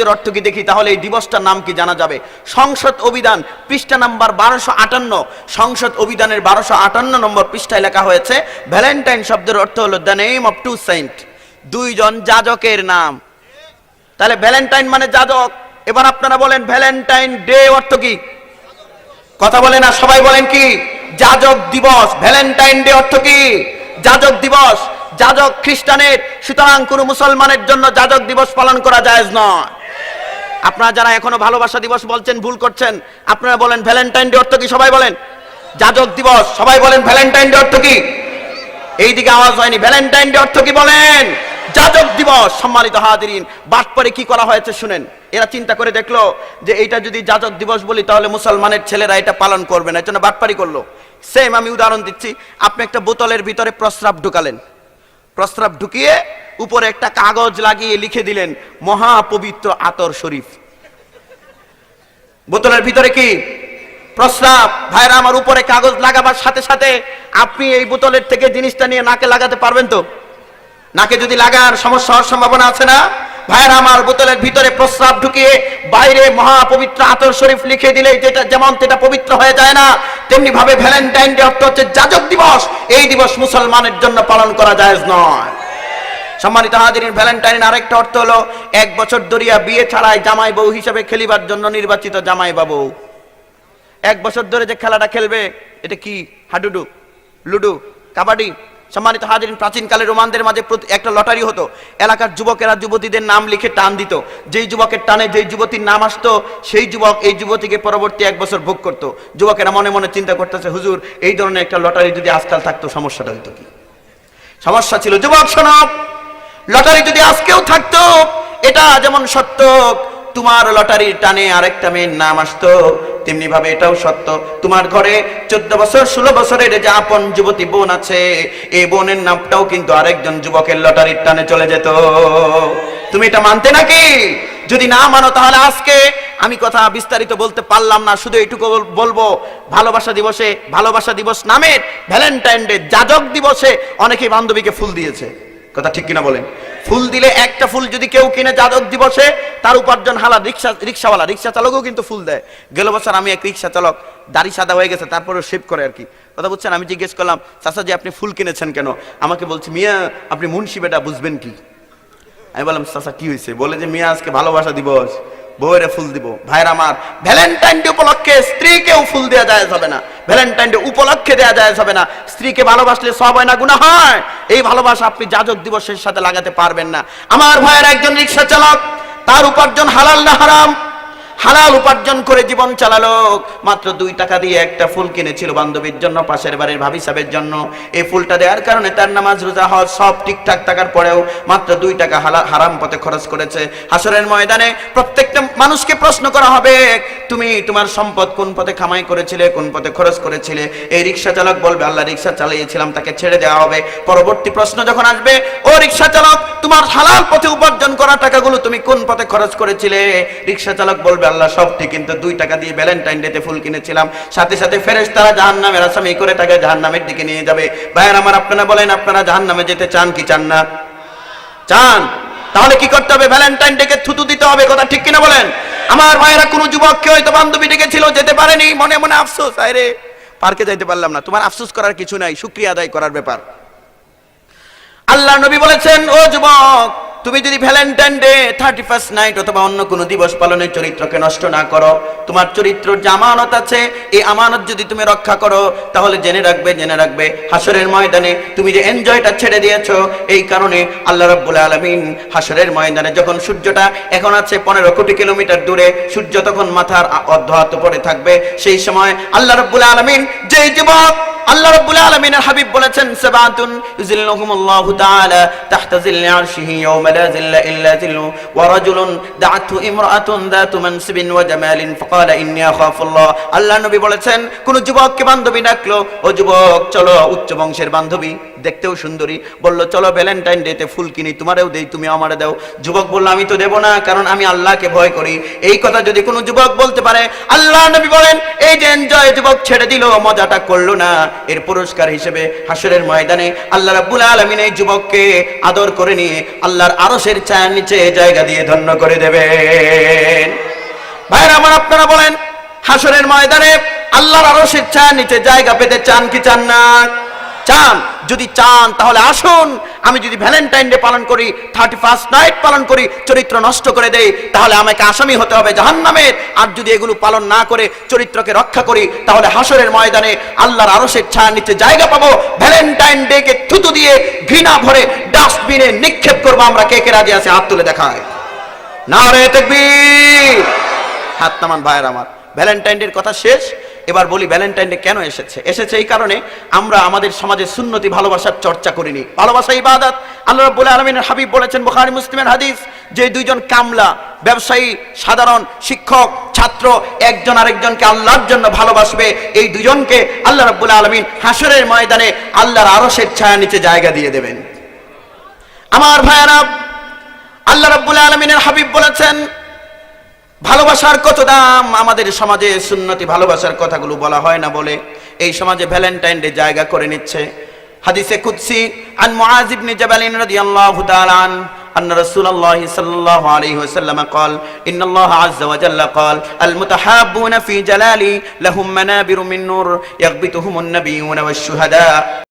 এর অর্থ কি দেখি? তাহলে এই দিবসটার নাম কি জানা যাবে? সংসদ অভিধান, পৃষ্ঠা নাম্বার বারোশো আটান্ন। সংসদ অভিধানের বারোশো আটান্ন নম্বর পৃষ্ঠায় লেখা হয়েছে, ভ্যালেন্টাইন শব্দের অর্থ হলো the name of two saint. দুইজন যাজকের নাম। তাহলে ভ্যালেন্টাইন মানে যাজক। এবার আপনারা বলেন, ভ্যালেন্টাইন ডে অর্থ কি? কথা বলে না, সবাই বলেন কি? যাজক দিবস। ভ্যালেন্টাইন ডে অর্থ কি? যাজক দিবস। যাজক খ্রিস্টানের, সুতরাং কোন মুসলমানের জন্য যাজক দিবস পালন করা জায়েজ নয়। আপনারা যারা এখনও ভালোবাসা দিবস বলছেন, ভুল করছেন, আপনারা বলেন ভ্যালেন্টাইন ডে অর্থ কি? সবাই বলেন। যাজক দিবস, সবাই বলেন ভ্যালেন্টাইন ডে অর্থ কি? এইদিকে আওয়াজ হয়নি। ভ্যালেন্টাইন ডে অর্থ কি বলেন? যাজক দিবস, সম্মানিত হাজিরিন, বাটপারে কি করা হয়েছে শুনেন। এরা চিন্তা করে দেখল যে এইটা যদি যাজক দিবস বলি, তাহলে মুসলমানের ছেলেরা এটা পালন করবে না। এর জন্য বাটপারি করল। সেম আমি উদাহরণ দিচ্ছি। আপনি একটা বোতলের ভিতরে প্রস্রাব ঢুকালেন। প্রস্রাব ঢুকিয়ে উপরে একটা কাগজ লাগিয়ে লিখে দিলেন, মহাপবিত্র আতর শরীফ। বোতলের ভিতরে কি? প্রস্রাব। ভাইরা, আমার উপরে কাগজ লাগাবার সাথে সাথে আপনি এই বোতলের থেকে জিনিসটা নিয়ে নাকে লাগাতে পারবেন তো? নাকে যদি লাগার সমস্যা হওয়ার সম্ভাবনা আছে না? ভাইরা, আমার বোতলের ভিতরে প্রস্রাব ঢুকিয়ে বাইরে মহাপবিত্র আতর শরীফ লিখে দিলে যেটা যেমন সেটা পবিত্র হয়ে যায় না তেমনি ভাবে ভ্যালেন্টাইন ডে অর্থ হচ্ছে যাজক দিবস। এই দিবস মুসলমানের জন্য পালন করা যায় নয়। সম্মানিত হাজিরিন, ভ্যালেন্টাইন আরেকটা অর্থ হলো, এক বছর ধরিয়া বিয়ে ছাড়াই জামাই বউ হিসেবে খেলিবার জন্য নির্বাচিত জামাই বাবু। এক বছর ধরে যে খেলাটা খেলবে, এটা কি হাডুডু, লুডু, কাবাডি? সম্মানিত হাজিরিন, প্রাচীনকালে রোমানদের মাঝে একটা লটারি হতো। এলাকার যুবকেরা যুবতীদের নাম লিখে টান দিত। যেই যুবকের টানে যেই যুবতীর নাম আসতো, সেই যুবক এই যুবতীকে পরবর্তী এক বছর ভোগ করত। যুবকেরা মনে মনে চিন্তা করতেছে, হুজুর, এই ধরনের একটা লটারি যদি আজকাল থাকতো, সমস্যাটা হতো কি? সমস্যা ছিল, যুবক শোনব লটারি যদি আজকেও থাকতো, এটা যেমন সত্য, তোমার লটারির টানে আরেকটা মেয়ের নাম আসতো তেমনি ভাবে এটাও সত্য। তোমার ঘরে চোদ্দ বছর, ষোলো বছরের যে আপন যুবতী বোন আছে, এই বোনের নামটাও কিন্তু আরেকজন যুবকের লটারির টানে চলে যেত। তুমি এটা মানতে নাকি? যদি না মানো তাহলে আজকে আমি কথা বিস্তারিত বলতে পারলাম না, শুধু এইটুকু বলব, ভালোবাসা দিবসে, ভালোবাসা দিবস নামের ভ্যালেন্টাইন ডে যাজক দিবসে অনেকেই বান্ধবীকে ফুল দিয়েছে। কথা ঠিক কিনা বলেন? ফুল দিলে একটা ফুল যদি কেউ কিনে যাদব দিবসে, তার উপার্জন হালা, রিক্সা, রিক্সাওয়ালা রিক্সা চালকও কিন্তু ফুল দেয়। গেল বছর আমি এক রিক্সা চালক দাড়ি সাদা হয়ে গেছে তারপরে শেভ করে আর কি। কথা বলছেন আমি জিজ্ঞেস করলাম, চাচা যে আপনি ফুল কিনেছেন কেন? আমাকে বলছে, মিয়া, আপনি মুন্সি বেটা, বুঝবেন কি? আমি বললাম, চাচা, কি হয়েছে? বলে যে, মিয়া, আজকে ভালোবাসা দিবস। বউয়েরে ফুল দিব। ভাইরা আমার ভ্যালেন্টাইন ডে উপলক্ষে স্ত্রীকেও ফুল দেওয়া যায় যাবে না। ভ্যালেন্টাইন ডে উপলক্ষে দেওয়া যায় যাবে না। স্ত্রীকে ভালোবাসলে সব হয় না গুণা হয়। এই ভালোবাসা আপনি যাজক দিবসের সাথে লাগাতে পারবেন না। আমার ভাইয়ের একজন রিক্সা চালক তার উপার্জন হালাল না হারাম। হালাল উপার্জন করে জীবন চালালো। মাত্র দুই টাকা দিয়ে একটা ফুল কিনেছিল বান্ধবীর জন্য, পাশের বাড়ির ভাবি সাহেবের জন্য। এই ফুলটা দেওয়ার কারণে তার নামাজ, রোজা, হজ সব ঠিকঠাক থাকার পরেও মাত্র দুই টাকা হারাম পথে খরচ করেছে। হাসরের ময়দানে প্রত্যেকটা মানুষকে প্রশ্ন করা হবে, তুমি তোমার সম্পদ কোন পথে খামাই করেছিলে, কোন পথে খরচ করেছিলে? এই রিক্সা চালক বলবে, আল্লাহ রিক্সা চালিয়েছিলাম, তাকে ছেড়ে দেওয়া হবে। পরবর্তী প্রশ্ন যখন আসবে, ও রিক্সা চালক তোমার হালাল পথে উপার্জন করা টাকাগুলো তুমি কোন পথে খরচ করেছিলে? রিক্সা চালক বলবে আল্লাহ সব ঠিক কিন্তু দুই টাকা দিয়ে ভ্যালেন্টাইন ডেতে ফুল কিনেছিলাম। সাথে সাথে ফেরেস তারা জাহান নামের আসামি করে তাকে জাহান নামের দিকে নিয়ে যাবে। ভাইয়ের আমার, আপনারা বলেন, আপনারা জাহান নামে যেতে চান কি চান না? চান। তাহলে কি করতে হবে? ভ্যালেন্টাইন ডেকে থুতু দিতে হবে, কথা ঠিক কিনা বলেন? আমার ভাইয়েরা কোনো যুবককে হয়তো বান্ধবী ডেকেছিল, যেতে পারেনি। মনে মনে আফসোস আরে পার্কে যাইতে পারলাম না। তোমার আফসোস করার কিছু নাই, শুক্রিয়া আদায় করার ব্যাপার। আল্লাহ নবী বলেছেন, ও যুবক তুমি যদি Valentine day thirty first night অথবা অন্য কোনো দিবস পালনের চরিত্রকে নষ্ট না করো, তোমার চরিত্র যে আমানত আছে, এই আমানত যদি তুমি রক্ষা করো, তাহলে জেনে রাখবে জেনে রাখবে হাসরের ময়দানে তুমি যে এনজয়টা ছেড়ে দিয়েছ, এই কারণে আল্লাহ রাব্বুল আলামিন হাসরের ময়দানে যখন সূর্যটা এখন আছে পনেরো কোটি কিলোমিটার দূরে, সূর্য তখন মাথার অর্ধ পড়ে থাকবে, সেই সময় আল্লাহ রাব্বুল আলামিন যেই যুবক আল্লাহ রাব্বুল আলামিনের হাবিব বলেছেন, সাবাতুন ইউজিল্লুহুমুল্লাহু তাআলা তাহতা জিল্লি আরশিহি ইয়াওমা লা জিল্লা ইল্লা জিল্লু ওয়া রাজুলুন দাআতহু ইমরাআতুন যাতু মানসিবিন ওয়া জামালিন, ফাকালা ইন্নী আখাফুল্লাহ। আল্লাহ নবী বলেছেন, কোন যুবককে বান্ধবী ডাকলো, ও যুবক চলো উচ্চ বংশের বান্ধবী, দেখতেও সুন্দরী। বলল, চলো ভ্যালেন্টাইন ডেতে ফুল কিনি, তোমারেও দেই, তুমি আমারে দাও। যুবক বলল, আমি তো দেব না, কারণ আমি আল্লাহকে ভয় করি। এই কথা যদি কোনো যুবক বলতে পারে আল্লাহ নবী বলেন, এই যে এনজয় যুবক ছেড়ে দিল, মজাটা করল না। এর পুরস্কার হিসেবে হাসরের ময়দানে আল্লাহ রাব্বুল আলামিন এই যুবককে আদর করে নিয়ে আল্লাহর আরশের ছায়ার নিচে জায়গা দিয়ে ধন্য করে দেবেন। ভাইরা আমার আপনারা বলেন, হাসরের ময়দানে আল্লাহর আরশের ছায়ার নিচে জায়গা পেতে চান কি চান না? চান, যদি চান তাহলে আসুন। আমি যদি ভ্যালেন্টাইন ডে পালন করি থার্টি ফার্স্ট নাইট পালন করি, চরিত্র নষ্ট করে দেই, তাহলে আমাকে আসামি হতে হবে জাহান্নামের। আর যদি এগুলো পালন না করে, চরিত্রকে রক্ষা করি, তাহলে হাসরের ময়দানে আল্লাহর আরশের ছায়া নিচে জায়গা পাবো। ভ্যালেন্টাইন ডে কে থুতু দিয়ে ঘৃণা ভরে ডাস্টবিনে নিক্ষেপ করব আমরা। কে কে রাজি আছে? হাত তুলে দেখায়। না রে তেকবীর। হাত নামান ভাইয়ের আমার। ভ্যালেন্টাইন ডের কথা শেষ। এবার বলি ভ্যালেন্টাইন ডে কেন এসেছে? এসেছে এই কারণে আমরা আমাদের সমাজে সুন্নতি ভালোবাসার চর্চা করিনি। ভালোবাসা ইবাদত। আল্লাহ রাব্বুল আলামিনের হাবিব বলেছেন বুখারী মুসলিমের হাদিস, যে দুইজন কামলা, ব্যবসায়ী, সাধারণ শিক্ষক, ছাত্র, একজন আরেকজনকে আল্লাহর জন্য ভালোবাসবে, এই দুজনকে আল্লাহ রাব্বুল আলামিন হাসরের ময়দানে আল্লাহর আরশের ছায়া নিচে জায়গা দিয়ে দেবেন। আমার ভাইয়ারা, আল্লাহ রাব্বুল আলামিনের হাবিব বলেছেন ভালোবাসার কত দাম আমাদের সমাজে সুন্নতি ভালোবাসার কথাগুলো বলা হয় না বলে এই সমাজে ভ্যালেন্টাইন ডে জায়গা করে নিচ্ছে হাদিসে কুদসি আন মুআজ ইবনে জাবাল রাদিয়াল্লাহু তাআলা আন أن رسول الله صلى الله عليه وسلم قال إن الله عز وجل قال المتحابون في جلالي لهم منابر من نور يغبطهم النبيون والشهداء